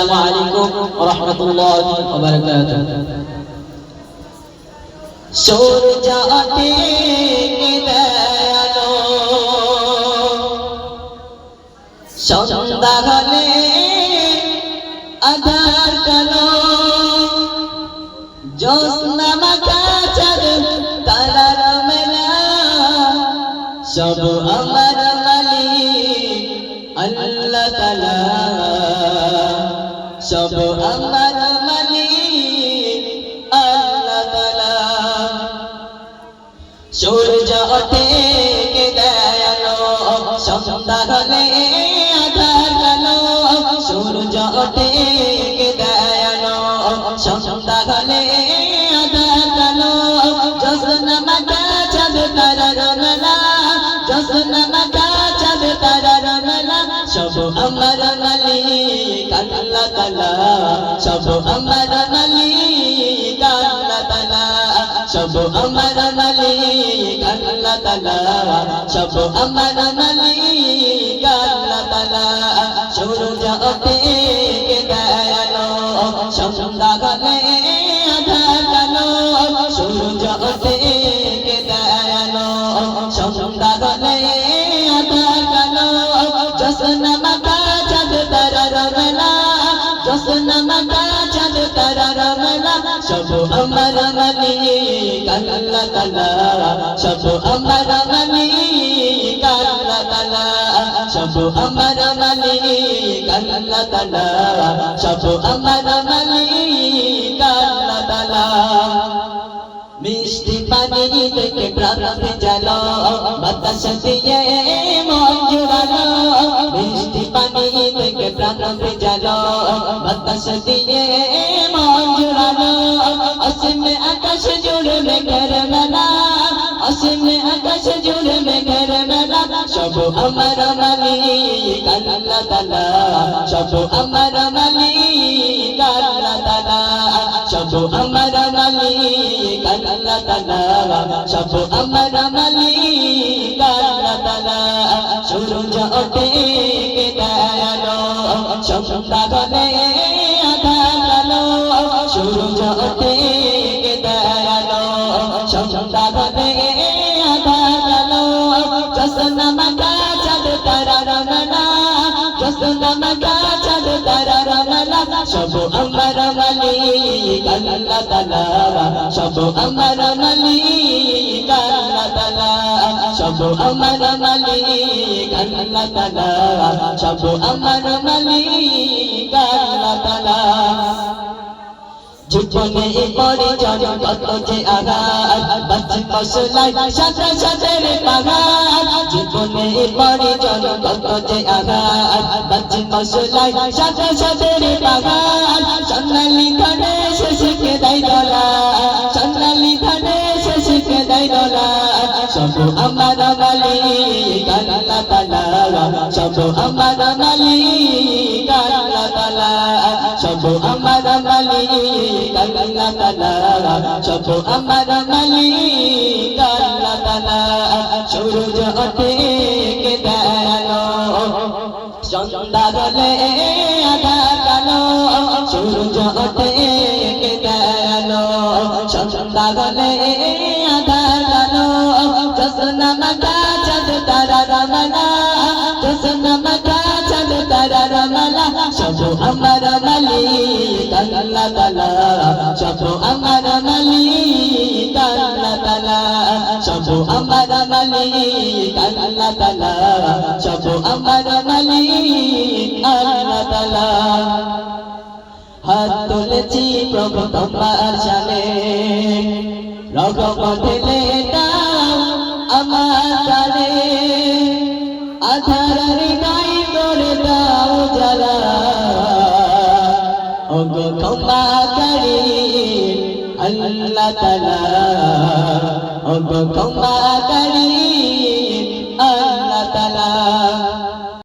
আসসালামু আলাইকুম ওয়া রাহমাতুল্লাহি ওয়া বারাকাতুহু। সূর্য ওঠে দয়ালো সন্ধ্যা হলে আধার কালো। জ্যোৎস্না মাখা চাঁদ, তারার মেলা। সব আমার মালিক, আল্লাহ তালা সব আমার মালিক আল্লাহ তালা সূর্য ওঠে কে দয়ালো সন্ধ্যা হলে আধার কালো সূর্য ওঠে কে দয়ালো সন্ধ্যা হলে আধার কালো জোসনা মাথা চাঁদ তারার মেলা জোসনা আমার মালিক আল্লাহ তালা সব আমার মালিক আল্লাহ তালা সব আমার মালিক আল্লাহ তালা সব আমার মালিক সব আমার মালিক আল্লাহ তালা সব আমার মালিক আল্লাহ তালা সব আমার মালিক আল্লাহ তালা সব আমার মালিক আল্লাহ তালা মিষ্টি পানি থেকে প্রাণে জালো বাতাস দিয়ে মন জুড়ালো। মিষ্টি পানি থেকে প্রাণে জালো বাতাস মন অসীম আকাশ জুড়ে মেঘের মেলা অসীম আকাশ জুড়ে মেঘের মেলা সব আমার মালিক আল্লাহ তালা, সব আমার মালিক আল্লাহ তালা, সব আমার মালিক আল্লাহ তালা, সব আমার মালিক আল্লাহ তালা। সূর্য ওঠে দয়ালো সন্ধ্যা গলে মাথা চাঁদ তারার মেলা সব আমার মালিক আল্লাহ তালা সব আমার মালিক আল্লাহ তালা সব আমার মালিক আল্লাহ তালা সব আমার মালিক আল্লাহ তালা জীবনে পরিজন কত যে আঘাত বাচ্চা মশলাই সাথে সাথে রে পাঘাত জীবনে পরিজন কত যে আঘাত মশলাই সাথে সাথে রে পাঘাত সন্ন্যালি খানে শেষকে দেয় দলা। সন্ন্যালি খানে শেষকে দেয় দলা। সব আমার মালিক, আল্লাহ তালা সব আমার মালিক, আল্লাহ তালা সব আমার মালিক, আল্লাহ তালা সব আমার মালিক, আল্লাহ তালা কে দয়ালো সন্ধ্যা গলে আধা কালো। সূর্য ওঠে কে দয়ালো সন্ধ্যা গলে আধা কালো। জসনা মাথা চাঁদ তারা রমনা। জসনা মাথা সব আমার মালিক, আল্লাহ তালা। সব আমার মালিক, আল্লাহ তালা। হাত তুলেছি প্রভু তোমার সামনে। ঢেলে দাও আমার কানে আধার নাই করে দাও জ্বালা ওগো ক্ষমাকারী আল্লাহ তালা ওগো ক্ষমা